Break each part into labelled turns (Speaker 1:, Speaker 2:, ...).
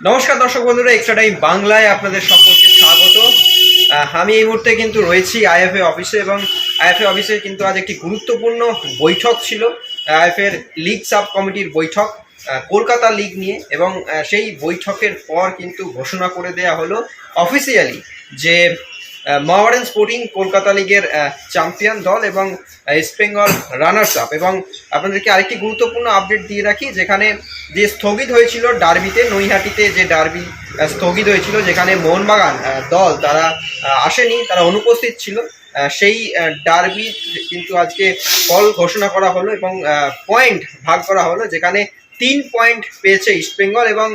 Speaker 1: নমস্কার দর্শক বন্ধুরা এক্সট্রা টাইম বাংলায় আপনাদের সকলকে স্বাগত। আমি এই মুহূর্তে কিন্তু রয়েছি আইএফএ অফিসে এবং আইএফএ অফিসে কিন্তু আজ একটি গুরুত্বপূর্ণ বৈঠক ছিল। আইএফএর লিগ সাব কমিটির বৈঠক কলকাতা লিগ নিয়ে এবং সেই বৈঠকের পর কিন্তু ঘোষণা করে দেয়া হলো অফিসিয়ালি যে মহাবারেন স্পোর্টিং কলকাতা লিগের চ্যাম্পিয়ন দল এবং ইস্ট বেঙ্গল রানার্স আপ। এবং আপনাদেরকে আরেকটি গুরুত্বপূর্ণ আপডেট দিয়ে রাখি, যেখানে যে স্থগিত হয়েছিল ডার্বিতে, নৈহাটিতে যে ডার্বি স্থগিত হয়েছিল, যেখানে মোহনবাগান দল তারা আসেনি, তারা অনুপস্থিত ছিল সেই ডার্বি কিন্তু আজকে ফল ঘোষণা করা হলো এবং পয়েন্ট ভাগ করা হলো, যেখানে তিন পয়েন্ট পেয়েছে ইস্টবেঙ্গল এবং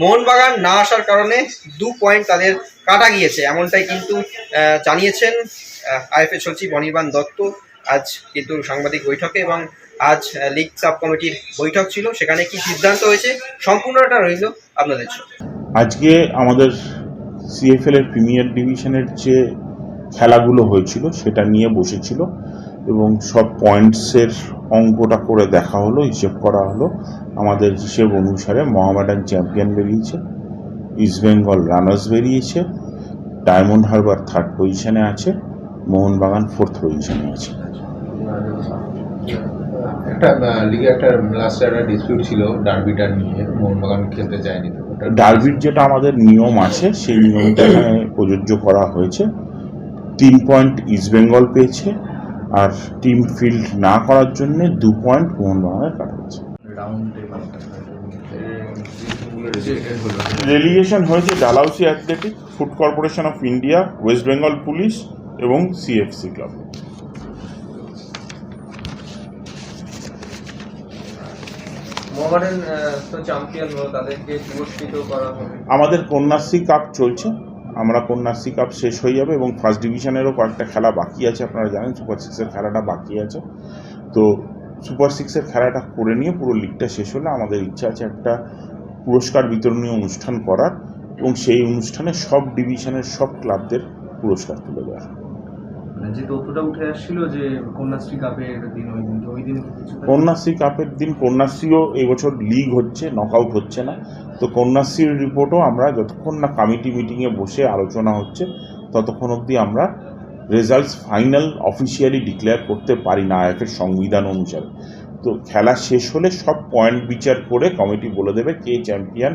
Speaker 1: মোহনবাগান না আসার কারণে দু পয়েন্ট তাদের কাটা গিয়েছে। এমনটাই কিন্তু জানিয়েছেন আইএফএ সচিব অনির্বাণ দত্ত। আজ কিন্তু সাংবাদিক বৈঠকে এবং আজ লিগ সাব কমিটির বৈঠক ছিল। সেখানে কি সিদ্ধান্ত হয়েছে সম্পূর্ণটা রইল আপনাদের জন্য।
Speaker 2: আজকে আমাদের সিএফএল এর প্রিমিয়ার ডিভিশনের যে খেলাগুলো হয়েছিল, সেটা নিয়ে বসেছিল। এবং সব পয়েন্টসের অঙ্কটা করে দেখা হলো হিসেব করা হলো। আমাদের হিসেব অনুসারে মোহামেডান চ্যাম্পিয়ন বেরিয়েছে ইস্টবেঙ্গল রানার্স বেরিয়েছে ডায়মন্ড হারবার থার্ড পজিশনে আছে মোহনবাগান ফোর্থ পজিশনে আছে।
Speaker 3: একটা লিগে একটা লাস্ট একটা ডিসপিউট ছিল ডার্বিটা নিয়ে মোহনবাগান খেলতে চায়নি
Speaker 2: ডার্বির যেটা আমাদের নিয়ম আছে সেই নিয়মটা এখানে প্রযোজ্য করা হয়েছে। তিন পয়েন্ট ইস্টবেঙ্গল পেয়েছে আর টিম ফিল্ড না করার জন্য দু পয়েন্ট মোহনবাগানের কাটা হয়েছে
Speaker 3: রাউন্ড
Speaker 2: রেলিগেশন হয়েছে Dalhousie athletic food corporation of India west Bengal police এবং সিএফসি ক্লাব আমাদের কন্যাশ্রী কাপ চলছে। আমরা কন্যাশ্রী কাপ শেষ হয়ে যাবে এবং ফার্স্ট ডিভিশনেরও কয়েকটা খেলা বাকি আছে, আপনারা জানেন সুপার সিক্সের খেলাটা বাকি আছে। তো সুপার সিক্সের খেলাটা করে নিয়ে পুরো লিগটা শেষ হলে আমাদের ইচ্ছা আছে একটা পুরস্কার বিতরণীয় অনুষ্ঠান করার এবং সেই অনুষ্ঠানে সব ডিভিশনের সব ক্লাবদের পুরস্কার তুলে
Speaker 4: মানে উঠে কন্যাশ্রী কাপের দিন
Speaker 2: কন্যাশ্রীও এবছর লিগ হচ্ছে নকআউট হচ্ছে না। তো কন্যাশ্রীর রিপোর্টও আমরা যতক্ষণ না কমিটি মিটিংয়ে বসে আলোচনা হচ্ছে, ততক্ষণ অবধি আমরা রেজাল্টস ফাইনাল অফিসিয়ালি ডিক্লেয়ার করতে পারি না আইএফের সংবিধান অনুসারে। তো খেলা শেষ হলে সব পয়েন্ট বিচার করে কমিটি বলে দেবে কে চ্যাম্পিয়ন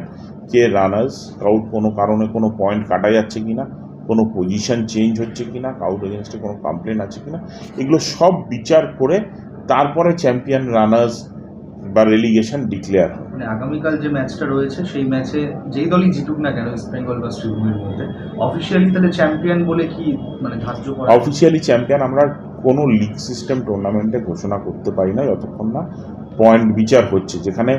Speaker 2: কে রানার্স কাউট কোনো কারণে কোনো পয়েন্ট কাটা যাচ্ছে কিনা। কোনো পজিশন চেঞ্জ হচ্ছে কি না কাউট এগেনস্টে কোনো কমপ্লেন আছে কিনা এগুলো সব বিচার করে তারপরে চ্যাম্পিয়ন রানার্স বা রেলিগেশন ডিক্লেয়ার হয়।
Speaker 4: মানে আগামীকাল যে ম্যাচটা রয়েছে সেই ম্যাচে যেই দলই জিতুক না কেন ইস্ট বেঙ্গল বা শ্রীভূমির মধ্যে অফিসিয়ালি তাহলে চ্যাম্পিয়ন বলে কি মানে ধার্য করা
Speaker 2: অফিসিয়ালি চ্যাম্পিয়ন আমরা কোনো লিগ সিস্টেম টুর্নামেন্টে ঘোষণা করতে পারি না যতক্ষণ না পয়েন্ট বিচার হচ্ছে। যেখানে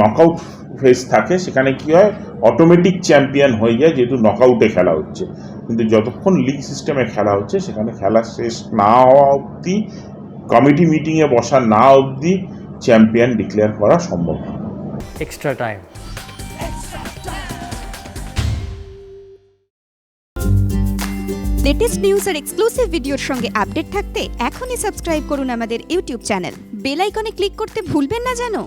Speaker 2: নকআউট ফেজ থাকে সেখানে কি হয়? অটোমেটিক চ্যাম্পিয়ন হয়ে যায় যেহেতু নকআউটে খেলা হচ্ছে। কিন্তু যতক্ষণ লিগ সিস্টেমে খেলা হচ্ছে সেখানে খেলা শেষ না হওয়া অবধি কমিটি মিটিংয়ে বসা না অবধি চ্যাম্পিয়ন ডিক্লেয়ার করা সম্ভব
Speaker 5: এক্সট্রা টাইম.
Speaker 6: লেটেস্ট নিউজ আর এক্সক্লুসিভ ভিডিওর সঙ্গে আপডেট থাকতে এখনই সাবস্ক্রাইব করুন আমাদের ইউটিউব চ্যানেল বেল আইকনে ক্লিক করতে ভুলবেন না জানো